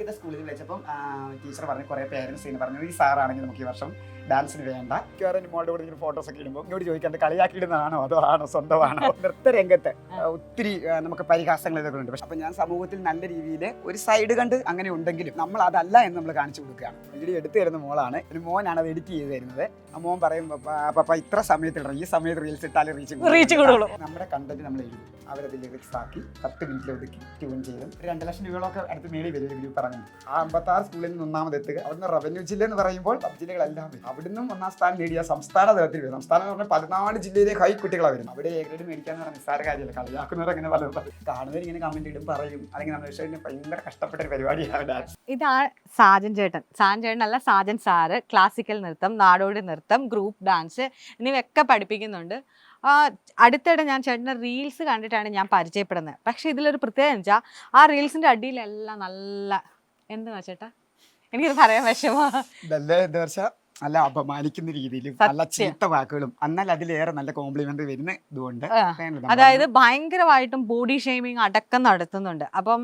ആദ്യമൊക്കെ സ്കൂളിൽ വിളിച്ചപ്പം ടീച്ചർ പറഞ്ഞു കുറേ പേരൻസ് ഇങ്ങനെ പറഞ്ഞു ഈ സാറാണെങ്കിൽ നമുക്ക് ഈ വർഷം ഡാൻസിന് വേണ്ട. മിക്കവാറും മോളുടെ കൂടെ ഇങ്ങനെ ഫോട്ടോസ് ഒക്കെ ഇടുമ്പോൾ ഇങ്ങോട്ട് ചോദിക്കാണ്ട് കളിയാക്കിയിടുന്നതാണോ? അതോ ആണോ? സ്വന്തമാണോ? നൃത്തരംഗത്ത് രംഗത്ത് ഒത്തിരി നമുക്ക് പരിഹാസങ്ങൾ ഇതൊക്കെ ഉണ്ട്. പക്ഷെ അപ്പൊ ഞാൻ സമൂഹത്തിൽ നല്ല രീതിയിൽ ഒരു സൈഡ് കണ്ട് അങ്ങനെ ഉണ്ടെങ്കിലും നമ്മൾ അതല്ല എന്ന് നമ്മൾ കാണിച്ചു കൊടുക്കുകയാണ്. വീഡിയോ എടുത്തു തരുന്ന മോളാണ്. ഒരു മോനാണ് അത് എഡിറ്റ് ചെയ്ത് തരുന്നത്. മോൻ പറയും പപ്പ ഇത്ര സമയത്ത് ഇടണം ഈ സമയത്ത് റീൽസ് ഇട്ടാൽ റീച്ച് റീച്ച് കൂടുള്ളൂ. നമ്മുടെ കണ്ടന്റ് നമ്മൾ എഴുതും. അവരത് ലിറിക്സ് ആക്കി പത്ത് മിനിറ്റിൽ ഒതുക്കി ട്യൂൺ ചെയ്ത് ഒരു രണ്ട് ലക്ഷം രൂപകളൊക്കെ അടുത്ത് നേടി വരും ഗ്രൂപ്പ് പറഞ്ഞു ആ അമ്പത്താറ് സ്കൂളിൽ നിന്ന് ഒന്നാമത് എത്തുക. അവിടുന്ന് റവന്യൂ ജില്ല എന്ന് പറയുമ്പോൾ സബ് ജില്ലകളെല്ലാം വരും. അവിടുന്ന് ഒന്നാം സ്ഥാനം നേടിയ സംസ്ഥാന തലത്തിൽ വരും. സംസ്ഥാനം എന്ന് പറഞ്ഞാൽ പതിനാല് ജില്ലയിലെ ഹൈ കുട്ടികളാണ് വരും അവിടെ എ ഗ്രേഡ് മേടിക്കാന്ന് പറഞ്ഞാൽ നിസ്സാര കാര്യമല്ല. കളിയാക്കുന്നവർ അങ്ങനെ പലരും കാണുന്നവർ ഇങ്ങനെ കമന്റ് ഇടും പറയും. അല്ലെങ്കിൽ നമ്മുടെ വിഷയം ഭയങ്കര കഷ്ടപ്പെട്ട ഒരു പരിപാടിയാണ് ഡാൻസ്. ഇതാ സാജൻ ചേട്ടൻ. സാജൻ ചേട്ടൻ അല്ല സാജൻ സാറ്. ക്ലാസിക്കൽ നൃത്തം നാടോടി നൃത്തം. ഗ്രൂപ്പ് ഡാൻസ് എന്നിവയൊക്കെ പഠിപ്പിക്കുന്നുണ്ട്. അടുത്തിടെ ഞാൻ ചേട്ടന്റെ റീൽസ് കണ്ടിട്ടാണ് ഞാൻ പരിചയപ്പെടുന്നത്. പക്ഷേ ഇതിലൊരു പ്രത്യേകത എന്ന് വെച്ചാൽ ആ റീൽസിന്റെ അടിയിലെല്ലാം നല്ല എന്തുവാ ചേട്ടാ? എനിക്കത് പറയാൻ വിഷമോ നല്ല അപമാനിക്കുന്ന രീതിയിലും നല്ല. ചീത്ത വാക്കുകളും എന്നാൽ അതിലേറെ നല്ല കോംപ്ലിമെന്റ് വരുന്ന ഇതുകൊണ്ട്. അതായത് ഭയങ്കരമായിട്ടും ബോഡി ഷെയ്മിങ് അടക്കം നടത്തുന്നുണ്ട്. അപ്പം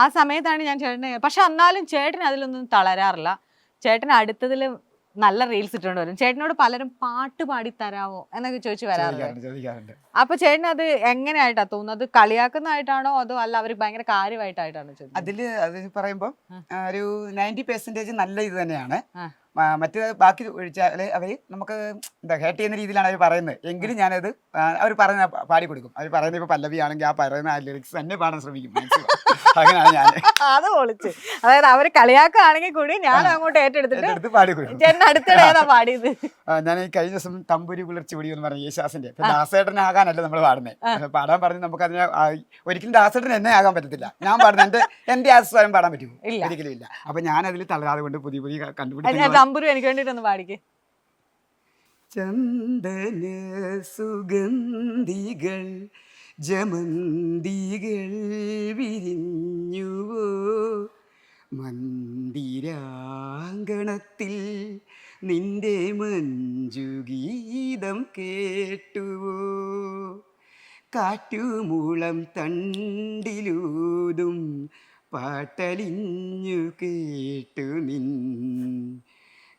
ആ സമയത്താണ് ഞാൻ ചേട്ടനെ പക്ഷെ എന്നാലും ചേട്ടൻ അതിലൊന്നും തളരാറില്ല. ചേട്ടൻ അടുത്തതിൽ നല്ല റീൽസ് ഇട്ടുകൊണ്ട് വരും. ചേട്ടനോട് പലരും പാട്ട് പാടി തരാമോ എന്നൊക്കെ ചോദിച്ചു വരാറുണ്ട്. അപ്പൊ ചേട്ടൻ അത് എങ്ങനെയായിട്ടാ തോന്നുന്നത്? കളിയാക്കുന്നതായിട്ടാണോ അതോ അല്ല അവർ ഭയങ്കര കാര്യമായിട്ടായിട്ടാണോ അതിൽ അത് പറയുമ്പോൾ ഒരു നയന്റി പെർസെന്റേജ് നല്ല ഇത് തന്നെയാണ്. മറ്റ് ബാക്കി ഒഴിച്ചാൽ അവർ നമുക്ക് എന്താ ഹേട്ട് ചെയ്യുന്ന രീതിയിലാണ് അവർ പറയുന്നത്. എങ്കിലും ഞാനത് അവർ പറയുന്ന പാടി കൊടുക്കും. അവർ പറയുന്നത് ഇപ്പോൾ പല്ലവി ആണെങ്കിൽ ആ പറയുന്ന ആ ലിറിക്സ് തന്നെ പാടാൻ ശ്രമിക്കും. അങ്ങനെയാണ് ഞാൻ അത് പൊളിച്ച്. അതായത് അവർ കളിയാക്കുകയാണെങ്കിൽ കൂടി ഞാൻ അങ്ങോട്ട് ഏറ്റെടുത്തിട്ട് പാടി കൊടുക്കും. പാടിയത്? ഞാൻ ഈ കഴിഞ്ഞ ദിവസം തമ്പുരി പുലർച്ചി എന്ന് പറഞ്ഞ യേശാസിന്റെ ദാസേട്ടനാകാനല്ല നമ്മൾ പാടുന്നത് പാടാൻ പറഞ്ഞ് നമുക്ക് അതിനെ ഒരിക്കലും ദാസേട്ടൻ എന്നെ ആകാൻ പറ്റത്തില്ല. ഞാൻ പാടുന്നത് എന്റെ എന്റെ ആസ്വാദം പാടാൻ പറ്റുമോ. ഒരിക്കലും ഇല്ല. അപ്പൊ ഞാൻ അതിൽ തളരാതെ കൊണ്ട് പുതിയ പുതിയ അത് കണ്ടുപിടിക്കുന്ന ഞാൻ തമ്പുരു എനിക്ക് വേണ്ടിയിട്ടൊന്ന് പാടിക്ക്. ചന്ദന സുഗന്ധികൾ ജമന്തികൾ വിരിഞ്ഞുവോ? മന്ദിരാങ്കണത്തിൽ നിന്റെ മഞ്ജുഗീതം കേട്ടുവോ? കാറ്റുമൂളം തണ്ടിലൂതും പാട്ടലിഞ്ഞു കേട്ടു നിൻ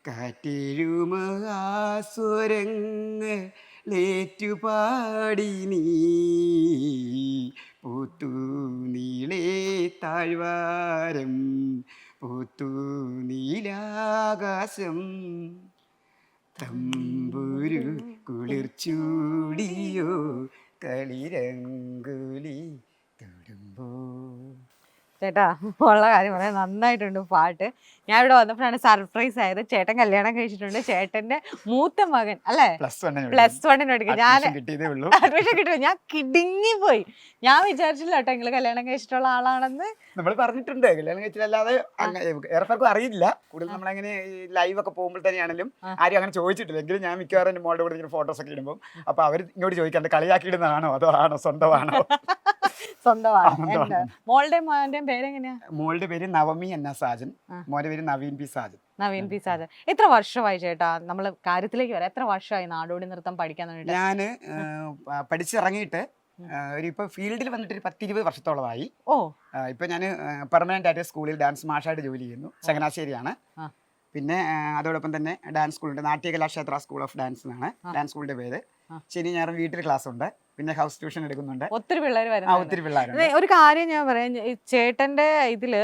കാറ്റിരുമാസ്വരങ്ങളേറ്റുപാടി നീ. പൂത്തു നീളേ താഴ്വാരം പൂത്തു നീലാകാശം. തമ്പുരു കുളിർച്ചൂടിയോ കളിരങ്കുലി തൊടുമ്പോ. ചേട്ടാ ഉള്ള കാര്യം പറയാൻ നന്നായിട്ടുണ്ട് പാട്ട്. ഞാൻ ഇവിടെ വന്നപ്പോഴാണ് സർപ്രൈസ് ആയത്. ചേട്ടൻ കല്യാണം കഴിച്ചിട്ടുണ്ട്. ചേട്ടന്റെ മൂത്ത മകൻ അല്ലെ? പ്ലസ് വണ്ണിന് ഞാൻ അഡ്മിഷൻ കിട്ടും ഞാൻ കിടുങ്ങി പോയി. ഞാൻ വിചാരിച്ചില്ല കേട്ടോ നിങ്ങൾ കല്യാണം കഴിച്ചിട്ടുള്ള ആളാണെന്ന്. നമ്മൾ പറഞ്ഞിട്ടുണ്ട്. കല്യാണം കഴിച്ചിട്ടല്ലാതെ അറിയില്ല. കൂടുതൽ നമ്മളങ്ങനെ ലൈവ് ഒക്കെ പോകുമ്പോൾ തന്നെയാണെങ്കിലും ആരും അങ്ങനെ ചോദിച്ചിട്ടില്ല. എങ്കിലും ഞാൻ മിക്കവാറും എന്റെ മോളുടെ കൂടെ ഫോട്ടോസ് ഒക്കെ ഇടുമ്പോൾ അപ്പൊ അവർ ഇങ്ങോട്ട് ചോദിക്കാണ്ട് കളിയാക്കിയിടുന്നതാണോ? അതോ ആണോ? സ്വന്തമാണോ? സ്വന്തമാണ്. മോളുടെ മോന്റെ പേരെങ്ങനെയാ? മോളുടെ പേര് നവമി എന്ന സാജൻ. മോന്റെ പേര് നവീൻ പി സാജൻ. നവീൻ പി സാജൻ. എത്ര വർഷമായി ചേട്ടാ? നമ്മൾ കാര്യത്തിലേക്ക് വരാം. എത്ര വർഷമായി നാടോടി നൃത്തം പഠിക്കാൻ വേണ്ടി ഞാൻ പഠിച്ചിറങ്ങിയിട്ട് ഒരു ഇപ്പൊ ഫീൽഡിൽ വന്നിട്ട് ഒരു പത്തിരുപത് വർഷത്തോളമായി. ഓ. ഇപ്പൊ ഞാൻ പെർമനന്റ് ആയിട്ട് സ്കൂളിൽ ഡാൻസ് മാഷായിട്ട് ജോലി ചെയ്യുന്നു. ചങ്ങനാശ്ശേരിയാണ്. പിന്നെ അതോടൊപ്പം തന്നെ ഡാൻസ് സ്കൂളുണ്ട് നാട്യകലാക്ഷേത്ര സ്കൂൾ ഓഫ് ഡാൻസ് എന്നാണ്. ഡാൻസ് സ്കൂളിന്റെ പേര്. ശനി ഞായറും വീട്ടിൽ ക്ലാസ് ഉണ്ട്. പിന്നെ ഹൗസ് ട്യൂഷൻ എടുക്കുന്നുണ്ട്. ഒത്തിരി പിള്ളേർ ആ വരുന്നുണ്ട്. ഒത്തിരി പിള്ളേർ ഒരു കാര്യം ഞാൻ പറയാം ചേട്ടന്റെ ഇതിൽ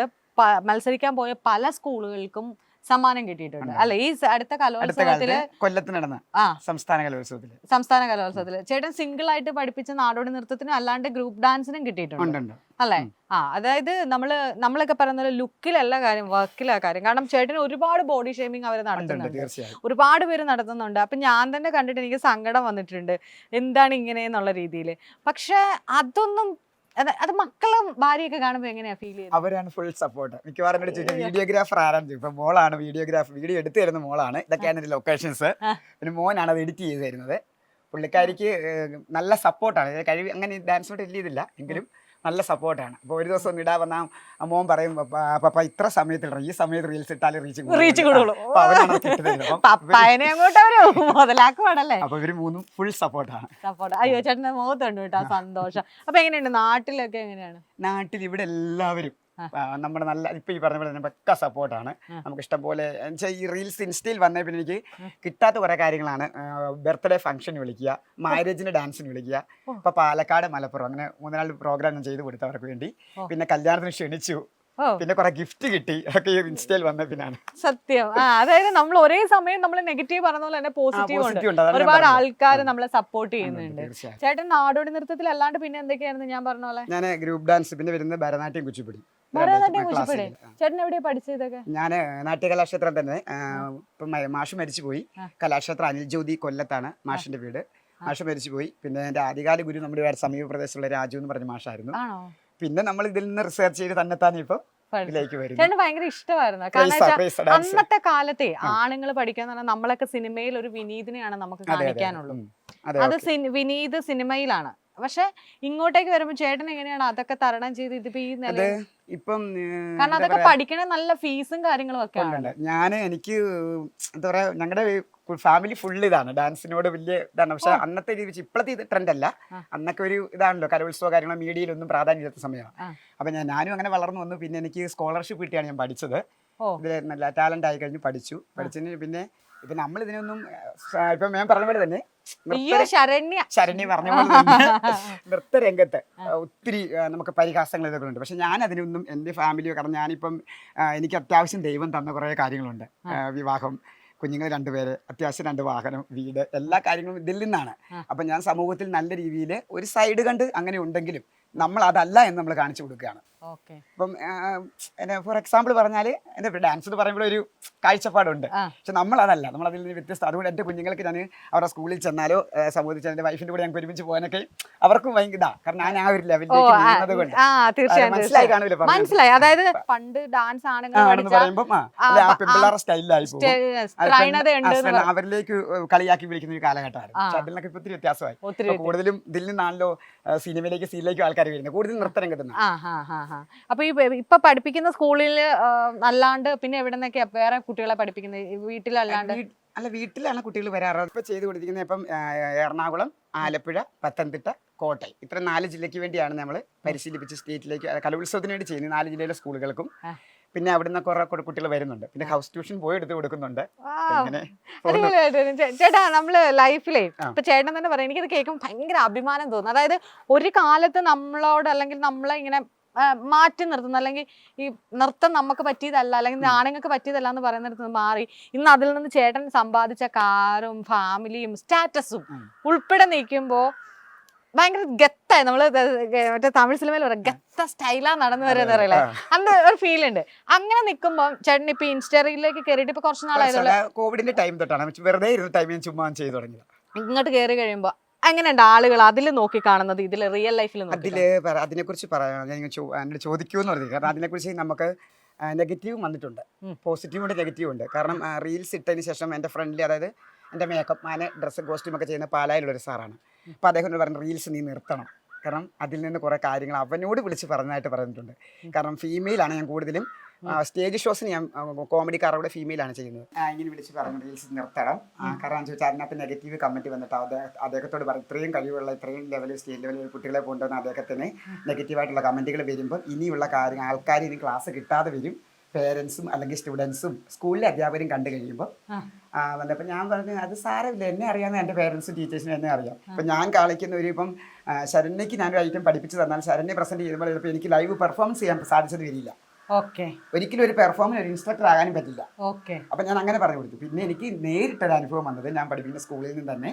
മത്സരിക്കാൻ പോയ പല സ്കൂളുകൾക്കും സമ്മാനം കിട്ടിയിട്ടുണ്ട്. അല്ലെ? ഈ അടുത്ത കലോത്സവത്തിൽ കൊല്ലത്ത് നടന്ന ആ. സംസ്ഥാന കലോത്സവത്തിൽ. സംസ്ഥാന കലോത്സവത്തിൽ. ചേട്ടൻ സിംഗിൾ ആയിട്ട് പഠിപ്പിച്ച നാടോടി നൃത്തത്തിനും അല്ലാണ്ട് ഗ്രൂപ്പ് ഡാൻസിനും കിട്ടിയിട്ടുണ്ട്. അല്ലേ? ആ അതായത് നമ്മൾ നമ്മളൊക്കെ പറയുന്ന ലുക്കിലല്ല കാര്യം വർക്കിലാ കാര്യം. കാരണം ചേട്ടന് ഒരുപാട് ബോഡി ഷേമിങ് അവർ നടത്തുന്നുണ്ട്. ഒരുപാട് പേര് നടത്തുന്നുണ്ട്. അപ്പൊ ഞാൻ തന്നെ കണ്ടിട്ട് എനിക്ക് സങ്കടം വന്നിട്ടുണ്ട്. എന്താണ് ഇങ്ങനെ എന്നുള്ള രീതിയിൽ പക്ഷെ അതൊന്നും അത് മക്കളും ഭാര്യയൊക്കെ കാണുമ്പോൾ എങ്ങനെയാ ഫീൽ ചെയ്യുന്നത്? അവരാണ് ഫുൾ സപ്പോർട്ട് മിക്കവാറും എന്നോട് ചോദിച്ചാൽ വീഡിയോഗ്രാഫർ ആരാണ് ചോദിക്കും. ഇപ്പൊ മോളാണ് വീഡിയോഗ്രാഫർ വീഡിയോ എടുത്തു തരുന്ന മോളാണ്. ഇതൊക്കെയാണ് എന്റെ ലൊക്കേഷൻസ് പിന്നെ മോനാണ് അത് എഡിറ്റ് ചെയ്ത് തരുന്നത്. പുള്ളിക്കാരിക്ക് നല്ല സപ്പോർട്ടാണ് കഴിവ് അങ്ങനെ ഡാൻസോട്ട് ഇല്ല ഇതില്ല എങ്കിലും നല്ല സപ്പോർട്ടാണ്. അപ്പോൾ ഒരു ദിവസം ഇടാൻ വന്നാൽ മോൻ പറയും "പപ്പ, ഇത്ര സമയത്ത് ഇടണം ഈ സമയത്ത് റീൽസ് ഇട്ടാൽ റീച്ച് റീച്ച് പപ്പായനെ അങ്ങോട്ട് അവർ മുതലാക്കുവാണല്ലേ? അപ്പൊ ഇവർ മൂന്നും ഫുൾ സപ്പോർട്ടാണ് സപ്പോർട്ട് അയ്യോ ചേട്ടൻ മുഖത്തുണ്ട് കേട്ടോ സന്തോഷം. അപ്പൊ എങ്ങനെയുണ്ട്? നാട്ടിലൊക്കെ എങ്ങനെയാണ്? നാട്ടിൽ ഇവിടെ എല്ലാവരും. നമ്മുടെ നല്ല ഇപ്പൊ ഈ പറഞ്ഞ പോലെ തന്നെ പക്ക സപ്പോർട്ടാണ്. നമുക്ക് ഇഷ്ടംപോലെ പോലെ ഈ റീൽസ് ഇൻസ്റ്റയിൽ വന്നേ പിന്നെ എനിക്ക് കിട്ടാത്ത കുറെ കാര്യങ്ങളാണ്. ബർത്ത്ഡേ ഫംഗ്ഷൻ വിളിക്കുക മാരേജിന് ഡാൻസിന് വിളിക്കുക ഇപ്പൊ പാലക്കാട് മലപ്പുറം അങ്ങനെ മൂന്നാൽ പ്രോഗ്രാം ഞാൻ ചെയ്ത് കൊടുത്തവർക്ക് വേണ്ടി. പിന്നെ കല്യാണത്തിന് ക്ഷണിച്ചു. പിന്നെ കുറെ ഗിഫ്റ്റ് കിട്ടി. ഒക്കെ ഈ ഇൻസ്റ്റയിൽ വന്ന പിന്നാണ്. സത്യം. ആ അതായത് നമ്മൾ ഒരേ സമയം നമ്മൾ നെഗറ്റീവ് പറഞ്ഞ പോലെ തന്നെ പോസിറ്റീവ് ഉണ്ട്. ഒരുപാട്. ആൾക്കാർ നമ്മളെ സപ്പോർട്ട് ചെയ്യുന്നുണ്ട്. ചേട്ടൻ നാടോടി നൃത്തത്തിൽ അല്ലാണ്ട് പിന്നെ എന്തൊക്കെയായിരുന്നു ഞാൻ പറഞ്ഞ പോലെ? ഞാൻ ഗ്രൂപ്പ് ഡാൻസ് പിന്നെ വരുന്നത് ഭരതനാട്യം കുച്ചിപ്പിടി. ഭരതനാട്യം നാട്യ കലാക്ഷേത്രം ചേട്ടൻ എവിടെയാ പഠിച്ചതൊക്കെ ഞാൻ നാട്യകലാക്ഷേത്രം തന്നെ. ആ, ഇപ്പം മാഷ് മരിച്ചു പോയി. കലാക്ഷേത്രം അനിൽ ജ്യോതി കൊല്ലത്താണ് മാഷിന്റെ വീട്. മാഷ് മരിച്ചുപോയി പിന്നെ എന്റെ ആദ്യകാല ഗുരു നമ്മുടെ സമീപ പ്രദേശത്തുള്ള രാജു എന്ന് പറഞ്ഞ മാഷായിരുന്നു. പിന്നെ നമ്മൾ ഇതിൽ നിന്ന് റിസർച്ച് ചെയ്ത് തന്നെ ഇപ്പം ചേട്ടന് ഭയങ്കര ഇഷ്ടമായിരുന്നു. കാരണം. അന്നത്തെ കാലത്തെ. ആണുങ്ങൾ പഠിക്കാന്ന് പറഞ്ഞാൽ നമ്മളൊക്കെ സിനിമയിൽ ഒരു വിനീതിനെയാണ് നമുക്ക്. കാണിക്കാനുള്ളൂ. അത് വിനീത് സിനിമയിലാണ്. പക്ഷെ ഇങ്ങോട്ടേക്ക് വരുമ്പോ ചേട്ടൻ എങ്ങനെയാണ് അതൊക്കെ തരണം ചെയ്ത് ഇതിപ്പോ ഈ നില അത് ഇപ്പം ഏ, കാരണം എന്താ അതൊക്കെ പറയാ, പഠിക്കണ നല്ല ഫീസും കാര്യങ്ങളും ഒക്കെ ആണ്. ഉണ്ട്. ഞാൻ എനിക്ക് എന്താ പറയാ ഞങ്ങളുടെ ഫാമിലി ഫുൾ ഇതാണ്. ഡാൻസിനോട് വലിയ ഇതാണ്. പക്ഷെ അന്നത്തെ രീതി വെച്ച് ഇപ്പോഴത്തെ ഇത് ട്രെൻഡ് അല്ല. ആ. അന്നൊക്കെ ഒരു ഇതാണല്ലോ കലോത്സവ കാര്യങ്ങളോ മീഡിയയിലൊന്നും പ്രാധാന്യമില്ലാത്ത സമയമാണ്. ആ. അപ്പൊ ഞാൻ ഞാനും അങ്ങനെ വളർന്നു വന്നു. പിന്നെ എനിക്ക് സ്കോളർഷിപ്പ് കിട്ടിയാണ് ഞാൻ പഠിച്ചത്. ഓ. ഇതിൽ നല്ല ടാലന്റ് ആയി കഴിഞ്ഞ് പഠിച്ചു. പഠിച്ചതിന് പിന്നെ ഇപ്പൊ നമ്മൾ ഇതിനൊന്നും ഇപ്പൊ ഞാൻ പറഞ്ഞ പോലെ തന്നെ ശരണ്യ. ശരണി പറഞ്ഞ പോലെ തന്നെ നൃത്തരംഗത്ത് ഒത്തിരി നമുക്ക് പരിഹാസങ്ങൾ ഇതൊക്കെ ഉണ്ട്. പക്ഷെ ഞാൻ അതിനൊന്നും എന്റെ ഫാമിലിയോ കാരണം ഞാനിപ്പം എനിക്ക് അത്യാവശ്യം ദൈവം തന്ന കുറേ കാര്യങ്ങളുണ്ട്. വിവാഹം കുഞ്ഞുങ്ങൾ രണ്ടുപേര് അത്യാവശ്യം രണ്ട് വാഹനം വീട് എല്ലാ കാര്യങ്ങളും ഇതിൽ നിന്നാണ്. അപ്പൊ ഞാൻ സമൂഹത്തിൽ നല്ല രീതിയിൽ ഒരു സൈഡ് കണ്ട് അങ്ങനെ ഉണ്ടെങ്കിലും നമ്മൾ അതല്ല എന്ന് നമ്മൾ കാണിച്ചു കൊടുക്കുകയാണ്. ഇപ്പം ഫോർ എക്സാമ്പിൾ പറഞ്ഞാൽ എന്റെ ഡാൻസ് എന്ന് പറയുമ്പോൾ ഒരു കാഴ്ചപ്പാടുണ്ട്. പക്ഷെ നമ്മൾ അതല്ല നമ്മൾ അതിൽ നിന്ന് വ്യത്യസ്ത. അതുകൊണ്ട് എന്റെ കുഞ്ഞുങ്ങൾക്ക് ഞാൻ അവരുടെ സ്കൂളിൽ ചെന്നാലോ ആ, എന്റെ വൈഫിന്റെ എന്റെ വൈഫിന്റെ കൂടെ ഞങ്ങൾക്ക് ഒരുമിച്ച് പോകാനൊക്കെ അവർക്കും ഭയങ്കര ഇതാ. കാരണം ഞാൻ ആ ഒരു ലെവലിലേക്ക് നീങ്ങുന്നത് കൊണ്ട്. മനസ്സിലായി കാണില്ല കാണൂല മനസ്സിലായി. അതായത് പണ്ട് ഡാൻസ് ആണെന്ന് പറയുമ്പോൾ സ്റ്റൈലിലായി പോകും. അവരിലേക്ക് കളിയാക്കി വിളിക്കുന്ന ഒരു കാലഘട്ടമായിരുന്നു. അതിലൊക്കെ പക്ഷെ നിന്നൊക്കെ ഇപ്പൊ ഒത്തിരി വ്യത്യാസമായി. കൂടുതലും ഇതിൽ നിന്നാണല്ലോ സിനിമയിലേക്ക് സീനിലേക്ക് ആൾക്കാർ വരുന്നത്. കൂടുതൽ നൃത്തരംഗത്ത് നിന്നാണ്. ആ ഹാ ഹാ ഹാ. അപ്പൊ ഈ ഇപ്പൊ പഠിപ്പിക്കുന്ന സ്കൂളിൽ അല്ലാണ്ട് പിന്നെ എവിടെ നിന്നൊക്കെയാ വേറെ കുട്ടികളെ പഠിപ്പിക്കുന്നത് വീട്ടിലല്ലാണ്ട്? അല്ല വീട്ടിലാണ് കുട്ടികൾ വരാറ്. ഇപ്പൊ ചെയ്ത് കൊടുത്തിരിക്കുന്നത് ഇപ്പം എറണാകുളം ആലപ്പുഴ പത്തനംതിട്ട കോട്ടയം. ഇത്ര നാല് ജില്ലയ്ക്ക് വേണ്ടിയാണ് നമ്മൾ പരിശീലിപ്പിച്ച് സ്റ്റേറ്റിലേക്ക് കലോത്സവത്തിന് വേണ്ടി ചെയ്യുന്നത് നാല് ജില്ലയിലെ സ്കൂളുകൾക്കും. പിന്നെ അവിടുന്ന് കുറെ കുട്ടികൾ വരുന്നുണ്ട്. പിന്നെ ഹൗസ് ട്യൂഷൻ പോയി എടുത്ത് കൊടുക്കുന്നുണ്ട്. ചേട്ടാ നമ്മൾ ലൈഫിലെ. ഇപ്പൊ ചേട്ടൻ തന്നെ പറയാം എനിക്കിത് കേൾക്കുമ്പോൾ ഭയങ്കര അഭിമാനം തോന്നുന്നു അതായത് ഒരു കാലത്ത് നമ്മളോട് അല്ലെങ്കിൽ നമ്മളെ ഇങ്ങനെ മാറ്റി നിർത്തുന്നു. അല്ലെങ്കിൽ ഈ നൃത്തം നമുക്ക് പറ്റിയതല്ല അല്ലെങ്കിൽ ആണുങ്ങൾക്ക് പറ്റിയതല്ല എന്ന് പറയുന്നിടത്ത് മാറി. ഇന്ന് അതിൽ നിന്ന് ചേട്ടൻ സമ്പാദിച്ച കാറും ഫാമിലിയും സ്റ്റാറ്റസും ഉൾപ്പെടെ നീക്കുമ്പോൾ ഭയങ്കര ഗത്തായി നമ്മൾ മറ്റേ തമിഴ് സിനിമയിൽ പറയാം ഗത്ത സ്റ്റൈലാ നടന്നു വരുന്നത് അറിയില്ലേ? അങ്ങനെ അന്ന് ഒരു ഫീൽ ഉണ്ട്. അങ്ങനെ നിൽക്കുമ്പോൾ ചേട്ടൻ ഇപ്പൊ ഇൻസ്റ്ററിയിലേക്ക് കയറിയിട്ട് ഇപ്പൊ കുറച്ച് നാളായതുള്ള കോവിഡിന്റെ ടൈം തൊട്ടാണ്. വെറുതെ ഇരുന്ന് ടൈം ഞാൻ ചുമ്മാ ചെയ്ത് തുടങ്ങിയത്. ഇങ്ങോട്ട് കയറി കഴിയുമ്പോ എങ്ങനെയുണ്ട് ആളുകൾ അതിൽ നോക്കി കാണുന്നത് ഇതിൽ റിയൽ ലൈഫിൽ അതിൽ പറ- അതിനെക്കുറിച്ച് പറയാം ഞാൻ ഇങ്ങനെ ചോ- എന്നോട് ചോദിക്കുമെന്ന് പറഞ്ഞു കാരണം അതിനെക്കുറിച്ച് നമുക്ക് നെഗറ്റീവ് വന്നിട്ടുണ്ട്. ഉം. പോസിറ്റീവ് ഉണ്ട് നെഗറ്റീവ് ഉണ്ട്. കാരണം റീൽസ് ഇട്ടതിന് ശേഷം എന്റെ ഫ്രണ്ട്ലി അതായത് എന്റെ മേക്കപ്പ് മാന് ഡ്രസ്സ് കോസ്റ്റ്യൂം ഒക്കെ ചെയ്യുന്ന പാലായിലുള്ള ഒരു സാറാണ്. അപ്പോൾ അദ്ദേഹം എന്നോട് പറഞ്ഞു റീൽസ് നീ നിർത്തണം. കാരണം അതിൽ നിന്ന് കുറേ കാര്യങ്ങൾ അവനോട് വിളിച്ച് പറഞ്ഞതായിട്ട് പറഞ്ഞിട്ടുണ്ട്. കാരണം ഫീമെയിലാണ് ഞാൻ കൂടുതലും സ്റ്റേജ് ഷോസ് ഞാൻ കോമഡി കാറവിടെ ഫീമെയിൽ ആണ് ചെയ്യുന്നത്. ഇങ്ങനെ വിളിച്ച് പറഞ്ഞു റീൽസ് നിർത്തണം. കാരണം ചോദിച്ചാൽ അതിനകത്ത് നെഗറ്റീവ് കമന്റ് വന്നിട്ട് അദ്ദേഹം അദ്ദേഹത്തോട് പറഞ്ഞു ഇത്രയും കഴിവുള്ള ഇത്രയും ലെവലിൽ സ്റ്റേജ് ലെവലിൽ കുട്ടികളെ കൊണ്ടുവന്ന അദ്ദേഹത്തിന് നെഗറ്റീവായിട്ടുള്ള കമന്റുകൾ വരുമ്പോൾ ഇനിയുള്ള കാര്യങ്ങൾ ആൾക്കാർ ഇനി ക്ലാസ് കിട്ടാതെ വരും. പേരൻസും അല്ലെങ്കിൽ സ്റ്റുഡൻസും സ്കൂളിലെ അധ്യാപകരും കണ്ടു കഴിയുമ്പോൾ. വന്നപ്പോൾ ഞാൻ പറഞ്ഞു അത് സാരമില്ല എന്നെ അറിയാമെന്ന് എന്റെ പേരൻസും ടീച്ചേഴ്സിനും എന്നെ അറിയാം. അപ്പം ഞാൻ കളിക്കുന്ന ഒരു ഇപ്പം ശരണ്യയ്ക്ക് ഞാനൊരു ഐറ്റം പഠിപ്പിച്ച് തന്നാൽ ശരണ്യ പ്രസന്റ് ചെയ്യുമ്പോൾ ചിലപ്പോൾ എനിക്ക് ലൈവ് പെർഫോമൻസ് ചെയ്യാൻ സാധിച്ചത് വരില്ല. ഒരിക്കലും ഒരു പെർഫോമിന് ഒരു ഇൻസ്ട്രക്ടർ ആകാനും പറ്റില്ല. ഓക്കെ. അപ്പൊ ഞാൻ അങ്ങനെ പറഞ്ഞു കൊടുത്തു. പിന്നെ എനിക്ക് നേരിട്ടൊരു അനുഭവം വന്നത് ഞാൻ പഠിപ്പിക്കുന്ന സ്കൂളിൽ നിന്ന് തന്നെ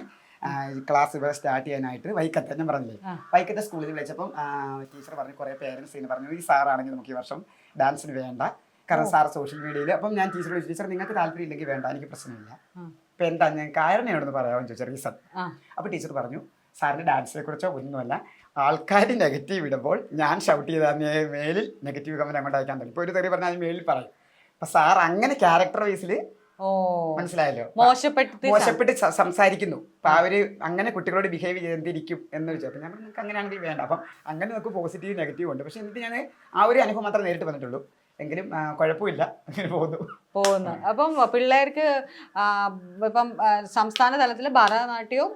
ക്ലാസ് ഇവിടെ സ്റ്റാർട്ട് ചെയ്യാനായിട്ട് വൈക്കത്തെ ഞാൻ പറഞ്ഞില്ലേ. വൈക്കത്തെ സ്കൂളിൽ വിളിച്ചപ്പം ടീച്ചർ പറഞ്ഞു കുറേ പേരൻസ് ഇങ്ങനെ പറഞ്ഞു ഈ സാറാണെങ്കിൽ നമുക്ക് ഈ വർഷം ഡാൻസിന് വേണ്ട. കാരണം സാർ സോഷ്യൽ മീഡിയയിൽ അപ്പം ഞാൻ ടീച്ചർ വിളിച്ചു ടീച്ചർ നിങ്ങൾക്ക് താല്പര്യം ഇല്ലെങ്കിൽ വേണ്ട എനിക്ക് പ്രശ്നമില്ല. അപ്പം എന്താ ഞാൻ കാരണം എവിടെന്ന് പറയാമെന്ന് ചോദിച്ചു റീസൺ അപ്പോൾ ടീച്ചർ പറഞ്ഞു സാറിന്റെ ഡാൻസിനെ കുറിച്ചോ ഒന്നുമല്ല. ആൾക്കാർ നെഗറ്റീവ് ഇടുമ്പോൾ ഞാൻ ഷൗട്ട് ചെയ്താൽ മേലിൽ നെഗറ്റീവ് കമന്റ് അങ്ങോട്ട് അയക്കാൻ തുടങ്ങി. ഇപ്പോൾ ഒരു തെറി പറഞ്ഞാൽ മേലിൽ പറയും. അപ്പം സാർ അങ്ങനെ ക്യാരക്ടർ വൈസിൽ മനസ്സിലായല്ലോ? മോശപ്പെട്ട് മോശപ്പെട്ട് സംസാരിക്കുന്നു. അപ്പൊ അവർ അങ്ങനെ കുട്ടികളോട് ബിഹേവ് ചെയ്തിരിക്കും എന്ന് വെച്ചു അപ്പൊ ഞാൻ നിങ്ങൾക്ക് അങ്ങനെയാണെങ്കിൽ വേണ്ട. അപ്പം അങ്ങനെ നമുക്ക് പോസിറ്റീവ് നെഗറ്റീവ് ഉണ്ട്. പക്ഷെ എന്നിട്ട് ഞാൻ ആ ഒരു അനുഭവം മാത്രമേ നേരിട്ട് വന്നിട്ടുള്ളൂ. എങ്കിലും കുഴപ്പമില്ല. അങ്ങനെ പോകുന്നു. പോകുന്നു. അപ്പം പിള്ളേർക്ക് ഇപ്പം സംസ്ഥാന തലത്തിൽ ഭരതനാട്യവും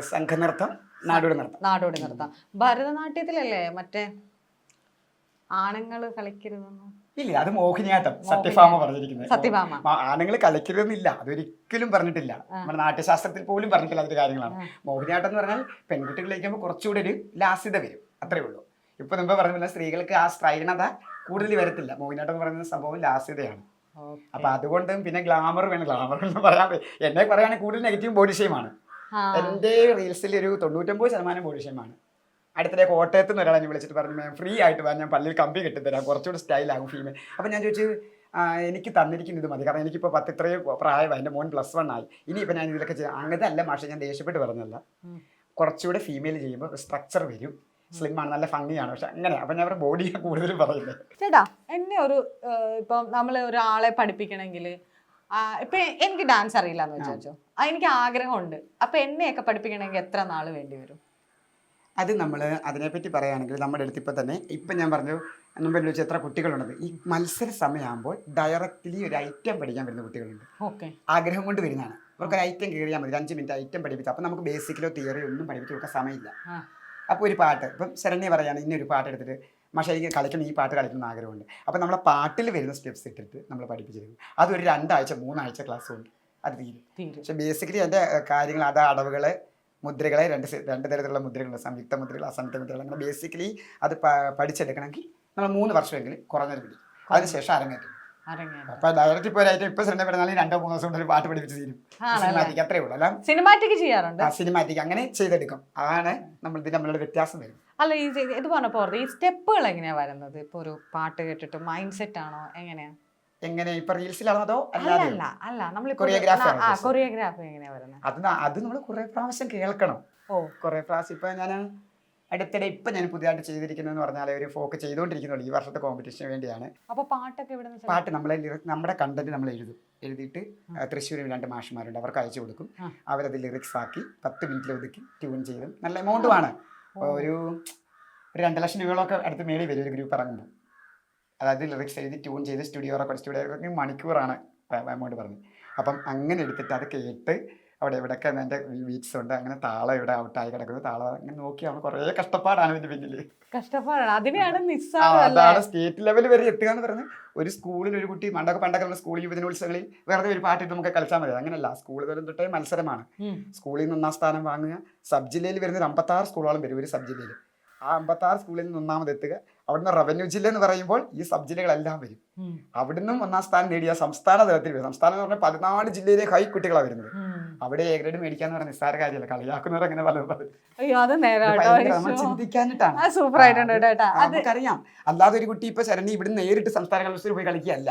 സംഘനൃത്തം നാടോടി നൃത്തം. നാടോടി നൃത്തം. ഭരതനാട്യത്തിലല്ലേ മറ്റേ ആണുങ്ങൾ കളിക്കരുതെന്ന്? ഇല്ല അത് മോഹിനിയാട്ടം. സത്യഭാമ പറഞ്ഞിരിക്കുന്നത്. സത്യഭാമ. ആണുങ്ങൾ കളിക്കരുതെന്നില്ല. അതൊരിക്കലും പറഞ്ഞിട്ടില്ല. നമ്മുടെ നാട്യശാസ്ത്രത്തിൽ പോലും പറഞ്ഞിട്ടില്ല അതൊരു കാര്യങ്ങളാണ്. മോഹിനിയാട്ടം എന്ന് പറഞ്ഞാൽ പെൺകുട്ടികൾ കളിക്കുമ്പോൾ കുറച്ചുകൂടി ഒരു ലാസ്യത വരും. അത്രേ ഉള്ളൂ. ഇപ്പൊ മുമ്പ് പറഞ്ഞില്ല സ്ത്രീകൾക്ക് ആ സ്ത്രൈണത കൂടുതൽ വരത്തില്ല. മോഹിനിയാട്ടം എന്ന് പറയുന്ന സംഭവം ലാസ്യതയാണ് അപ്പൊ അതുകൊണ്ടും പിന്നെ ഗ്ലാമർ വേണം. ഗ്ലാമർ എന്ന് പറയാൻ എന്നെ പറയുകയാണെങ്കിൽ കൂടുതൽ നെഗറ്റീവ് ബോഡി ഷെയിമാണ് ആ. എന്റെ റീൽസിൽ ഒരു തൊണ്ണൂറ്റൊമ്പത് ശതമാനം ബോഡി ഷെയിമാണ് അടുത്തിടെ കോട്ടയത്ത് നിന്ന് ഒരാളെ വിളിച്ചിട്ട് പറഞ്ഞു മാം ഫ്രീ ആയിട്ട് വാ ഞാൻ പള്ളിയിൽ കമ്പി കെട്ടിത്തരാം കുറച്ചുകൂടി സ്റ്റൈലാകും ഫീമേൽ അപ്പം ഞാൻ ചോദിച്ചു എനിക്ക് തന്നിരിക്കുന്ന ഇത് മതി കാരണം എനിക്കിപ്പോൾ പത്ത് ഇത്രയും പ്രായമായി എന്റെ മോൻ പ്ലസ് വൺ ആയി. ഇനിയിപ്പോൾ ഞാൻ ഇതിലൊക്കെ ചെയ്യാം. അങ്ങനത്തെ അല്ല മാഷെ ഞാൻ ദേഷ്യപ്പെട്ട് പറഞ്ഞല്ല. കുറച്ചുകൂടെ ഫീമെയിൽ ചെയ്യുമ്പോൾ സ്ട്രക്ചർ വരും. സ്ലിം ആണ് നല്ല ഭംഗിയാണ് പക്ഷെ അങ്ങനെ അപ്പം ഞാൻ അവരുടെ ബോഡി കൂടുതലും പറയുന്നത് ചേട്ടാ എന്നെ ഒരു ഇപ്പം നമ്മൾ ഒരാളെ പഠിപ്പിക്കണമെങ്കിൽ ഇപ്പം എനിക്ക് ഡാൻസ് അറിയില്ല എന്ന് വിചാരിച്ചോ? ആ, എനിക്ക് ആഗ്രഹമുണ്ട്. അപ്പൊ എന്നെയൊക്കെ പഠിപ്പിക്കണമെങ്കിൽ എത്ര നാൾ വേണ്ടി വരും? അത് നമ്മൾ അതിനെപ്പറ്റി പറയുകയാണെങ്കിൽ നമ്മുടെ അടുത്ത് ഇപ്പം തന്നെ ഇപ്പം ഞാൻ പറഞ്ഞു മുമ്പ് ചോദിച്ചു എത്ര കുട്ടികളുണ്ട്. ഈ മത്സര സമയമാകുമ്പോൾ ഡയറക്റ്റ്ലി ഒരു ഐറ്റം പഠിക്കാൻ വരുന്ന കുട്ടികളുണ്ട്. ഓക്കെ. ആഗ്രഹം കൊണ്ട് വരുന്നതാണ്. അവർക്ക് ഒരു ഐറ്റം കയറിയാൽ മതി. അഞ്ച് മിനിറ്റ് ഐറ്റം പഠിപ്പിച്ചു അപ്പം നമുക്ക് ബേസിക്കലോ തിയറി ഒന്നും പഠിപ്പിച്ച് കൊടുക്കാൻ സമയമില്ല. അപ്പോൾ ഒരു പാട്ട് ഇപ്പം ശരണ്യ പറയാണ് ഇന്നൊരു പാട്ട് എടുത്തിട്ട് പക്ഷേ എനിക്ക് കളിക്കണം ഈ പാട്ട് കളിക്കണം ആഗ്രഹമുണ്ട്. അപ്പം നമ്മളെ പാട്ടിൽ വരുന്ന സ്റ്റെപ്സ് ഇട്ടിട്ട് നമ്മൾ പഠിപ്പിച്ചിരുന്നു തരും അതൊരു രണ്ടാഴ്ച മൂന്നാഴ്ച ക്ലാസ് കൊണ്ട് അത് തീരും. പക്ഷെ ബേസിക്കലി എന്റെ കാര്യങ്ങൾ അത് അടവുകളെ മുദ്രകളെ രണ്ട് രണ്ട് തരത്തിലുള്ള മുദ്രകളുണ്ട്. സംയുക്ത മുദ്രകൾ അസംയുക്ത മുദ്രകൾ അങ്ങനെ ബേസിക്കലി അത് പഠിച്ചെടുക്കണമെങ്കിൽ നമ്മൾ മൂന്ന് വർഷമെങ്കിലും കുറഞ്ഞൊരു പിടി. അതിനുശേഷം അരങ്ങേറ്റം. അപ്പൊ ഡയറക്റ്റ് ഇപ്പോൾ ഒരായിട്ട് ഇപ്പൊ ശ്രദ്ധ പറഞ്ഞാൽ രണ്ടോ മൂന്നോ ദിവസം കൊണ്ട് പാട്ട് പഠിപ്പിച്ച് തീരും? സിനിമാറ്റിക് അത്രേ ഉള്ളൂ. അല്ല? സിനിമാറ്റിക് ചെയ്യാറുണ്ട്? സിനിമാറ്റിക് അങ്ങനെ ചെയ്തെടുക്കും. ആണ് നമ്മൾ നമ്മളുടെ വ്യത്യാസം വരും. അല്ല ഈ ഇത് ഇത് പറഞ്ഞപ്പോ ഈ സ്റ്റെപ്പുകൾ എങ്ങനെയാ വരുന്നത്? ഇപ്പൊ ഒരു പാട്ട് കേട്ടിട്ട് മൈൻഡ് സെറ്റ് ആണോ? എങ്ങനെയാ? എങ്ങനെ ഇപ്പൊ റീൽസിലാണോ അല്ല അല്ല നമ്മൾ ആ ഉദ്ദേശിച്ചത്? എങ്ങനെയാ വരുന്നത് അത് അത് നമ്മൾ കുറെ പ്രാവശ്യം കേൾക്കണം. ഓ. കുറെ പ്രാവശ്യം ഇപ്പൊ ഞാൻ അടുത്തിടെ ഇപ്പൊ ഞാൻ പുതിയതായിട്ട് ചെയ്തിരിക്കുന്നതെന്ന് പറഞ്ഞാൽ ഒരു ഫോക്ക് ചെയ്തുകൊണ്ടിരിക്കുന്നുള്ളൂ ഈ വർഷത്തെ കോമ്പറ്റീഷന് വേണ്ടിയാണ്. അപ്പോൾ പാട്ടൊക്കെ ഇവിടെ പാട്ട് നമ്മളെ നമ്മുടെ കണ്ടന്റ് നമ്മൾ എഴുതും. എഴുതിയിട്ട് തൃശ്ശൂരിൽ രണ്ട് മാഷുമാരുണ്ട് അവർക്ക് അയച്ചു കൊടുക്കും. അവരത് ലിറിക്സ് ആക്കി പത്ത് മിനിറ്റിൽ ഒതുക്കി ട്യൂൺ ചെയ്തും. നല്ല എമൗണ്ടുമാണ് ഒരു ഒരു രണ്ട് ലക്ഷം രൂപകളൊക്കെ അടുത്ത് മേടി വരും ഒരു ഗ്രൂപ്പ് ഇറങ്ങുമ്പോൾ അതായത് ലിറിക്സ് എഴുതി ട്യൂൺ ചെയ്ത് സ്റ്റുഡിയോ റെക്കോർഡ് സ്റ്റുഡിയോ മണിക്കൂറാണ് എമൗണ്ട് പറഞ്ഞത്. അപ്പം അങ്ങനെ എടുത്തിട്ട് അത് കേട്ട് അവിടെ എവിടെയൊക്കെ എന്റെ വീക്സ് ഉണ്ട്. അങ്ങനെ താളം ഇവിടെ ഔട്ടായി കിടക്കുന്നു. താളം അങ്ങനെ നോക്കി അവൾ കുറേ കഷ്ടപ്പാടാണ് ഇതിന്റെ പിന്നിൽ. കഷ്ടപ്പാടാണ്. അതിനെയാണ് അതാണ് സ്റ്റേറ്റ് ലെവൽ വരെ എത്തുക എന്ന് പറഞ്ഞ് ഒരു സ്കൂളിൽ ഒരു കുട്ടി പണ്ടൊക്കെ പണ്ടൊക്കെ സ്കൂൾ യുവജനോത്സവങ്ങളിൽ വെറുതെ ഒരു പാട്ടിട്ട് നമുക്ക് കളിച്ചാൽ മതി. അങ്ങനെയല്ല. സ്കൂൾ തലം തൊട്ടേ മത്സരമാണ്. സ്കൂളിൽ നിന്ന് ഒന്നാം സ്ഥാനം വാങ്ങുക. സബ് ജില്ലയിൽ വരുന്ന ഒരു അമ്പത്താറ് സ്കൂളോളം വരും. ഒരു സബ് ജില്ലയിൽ. ആ അമ്പത്താറ് സ്കൂളിൽ നിന്ന് ഒന്നാമത് എത്തുക. അവിടുന്ന് റവന്യൂ ജില്ല എന്ന് പറയുമ്പോൾ ഈ സബ് ജില്ലകളെല്ലാം വരും. അവിടുന്നും ഒന്നാം സ്ഥാനം നേടിയ സംസ്ഥാന തലത്തിൽ വരും. സംസ്ഥാനം എന്ന് പറഞ്ഞാൽ പതിനാല് ജില്ലയിലെ ഹൈ കുട്ടികളാണ് വരുന്നത്. അവിടെ എ ഗ്രേഡ് മേടിക്കാന്ന് പറഞ്ഞ നിസ്സാര കാര്യമല്ല. കളിയാക്കുന്നവർ അങ്ങനെ. ചിന്തിക്കാനിട്ടാണ് അത് നമുക്കറിയാം. അല്ലാതെ ഒരു കുട്ടി ഇപ്പൊ ശരണി ഇവിടുന്ന് നേരിട്ട് സംസ്ഥാന കലോത്സവത്തിൽ പോയി കളിക്കുകയല്ല.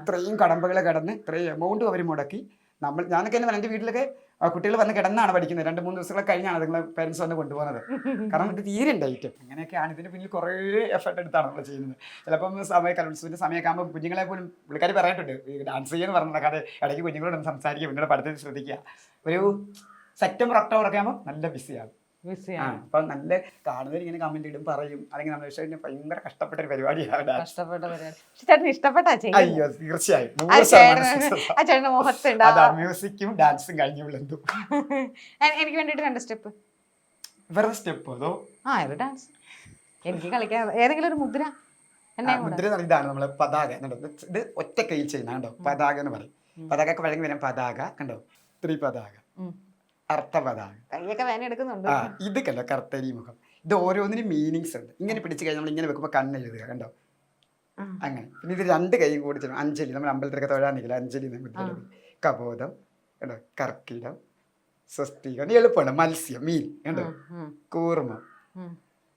ഇത്രയും കടമ്പകൾ കടന്ന് ഇത്രയും എമൗണ്ട് അവർ മുടക്കി. നമ്മൾ ഞാനൊക്കെ തന്നെ എന്റെ വീട്ടിലൊക്കെ കുട്ടികൾ വന്ന് കിടന്നാണ് പഠിക്കുന്നത്. രണ്ട് മൂന്ന് ദിവസങ്ങളൊക്കെ കഴിഞ്ഞാണ് നിങ്ങളെ പേരൻസ് വന്ന് കൊണ്ടുപോകുന്നത്. കാരണം ഇത് തീരെ ഐറ്റം അങ്ങനെയൊക്കെയാണ് ഇതിന് പിന്നിൽ കുറേ എഫർട്ട് എടുത്താണ് നമ്മൾ ചെയ്യുന്നത്. ചിലപ്പം സമയ കലോത്സവത്തിന്റെ സമയമൊക്കെ ആകുമ്പോൾ കുഞ്ഞുങ്ങളെ പോലും പുള്ളിക്കാർ പറഞ്ഞിട്ടുണ്ട് ഡാൻസ് ചെയ്യുന്ന പറഞ്ഞാൽ കഥ ഇടയ്ക്ക് കുഞ്ഞുങ്ങളോട് സംസാരിക്കുക പിന്നീട് പഠിത്തത്തിൽ ശ്രദ്ധിക്കുക. ഒരു സെപ്റ്റംബർ ഒക്ടോബർ ഒക്കെ ആകുമ്പോൾ നല്ല ബിസിയാണ് അപ്പം നല്ല കാണുന്നവർ ഇങ്ങനെ കമന്റ് ഇടും പറയും. അല്ലെങ്കിൽ നമ്മൾ വിഷയം ഭയങ്കര കഷ്ടപ്പെട്ട ഒരു പരിപാടിയാണ് കഷ്ടപ്പെട്ട പരിപാടി. ചേട്ടന് ഇഷ്ടപ്പെട്ടാ അയ്യോ തീർച്ചയായും. മ്യൂസിക്കും ഡാൻസും കഴിഞ്ഞു എന്തും എനിക്ക് വേണ്ടിട്ട് രണ്ട് സ്റ്റെപ്പ്. വെറുതെ സ്റ്റെപ്പ് അതോ? ആ ഒരു ഡാൻസ്. എനിക്ക് കളിക്കാൻ ഏതെങ്കിലും ഒരു മുദ്ര. മുദ്ര ഇതാണ് നമ്മളെ പതാക കണ്ടോ ഇത് ഒറ്റ കയ്യിൽ ചെയ്യുന്ന കണ്ടോ? പതാക എന്ന് പറയും. പതാക ഒക്കെ വഴങ്ങി വരാൻ പതാക കണ്ടോ? ത്രിപതാക. ഉം. കൈയൊക്കെ വേന എടുക്കുന്നുണ്ട്. ആ ഇത് കർത്തരി മുഖം. ഇത് ഓരോന്നിനും മീനിങ്സ് ഉണ്ട്. ഇങ്ങനെ പിടിച്ചു കഴിഞ്ഞാൽ നമ്മൾ ഇങ്ങനെ വെക്കുമ്പോൾ കണ്ണ് എഴുതുക കണ്ടോ. അങ്ങനെ. പിന്നെ ഇത് രണ്ട് കൈയും കൂടി ചെയ്യണം അഞ്ജലി നമ്മൾ അമ്പലത്തിലൊക്കെ തൊഴാനില്ല? അഞ്ജലി കബോധം കണ്ടോ? കർക്കിടം സ്വസ്തികം എളുപ്പമാണ്. മത്സ്യം മീൻ കണ്ടോ? കൂർമ്മം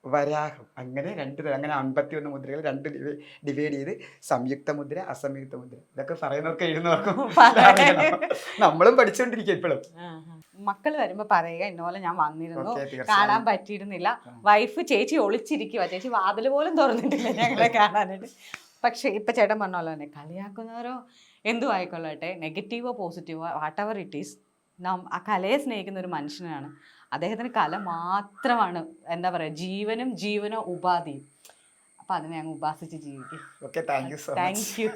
വരാഹം അങ്ങനെ രണ്ട് തരം. അങ്ങനെ അമ്പത്തി ഒന്ന് മുദ്രകൾ രണ്ട് ഡിവൈഡ് ചെയ്ത് സംയുക്ത മുദ്ര അസംയുക്ത മുദ്ര. ഇതൊക്കെ പറയുന്നവർക്ക് എഴുതുന്നവർക്കും നമ്മളും പഠിച്ചുകൊണ്ടിരിക്കും ഇപ്പോഴും ആ. വരുമ്പോ പറയുക ഇന്നപോലെ ഞാൻ വന്നിരുന്നു. കാണാൻ പറ്റിയിരുന്നില്ല. വൈഫ് ചേച്ചി ഒളിച്ചിരിക്കുക ചേച്ചി വാതിൽ പോലും തുറന്നിട്ടില്ല ഞങ്ങളെ കാണാനായിട്ട്. പക്ഷെ ഇപ്പൊ ചേട്ടൻ പറഞ്ഞ പോലെ തന്നെ കളിയാക്കുന്നവരോ? എന്തു ആയിക്കൊള്ളട്ടെ. നെഗറ്റീവോ പോസിറ്റീവോ വാട്ട് എവർ ഇറ്റ് ഈസ് നാം ആ കലയെ സ്നേഹിക്കുന്ന ഒരു മനുഷ്യനാണ്. അദ്ദേഹത്തിന് കല മാത്രമാണ് എന്താ പറയാ ജീവനും ജീവനോ ഉപാധിയും. അപ്പൊ അതിനെ അങ്ങ് ഉപാസിച്ച് ജീവിക്കും. Thank you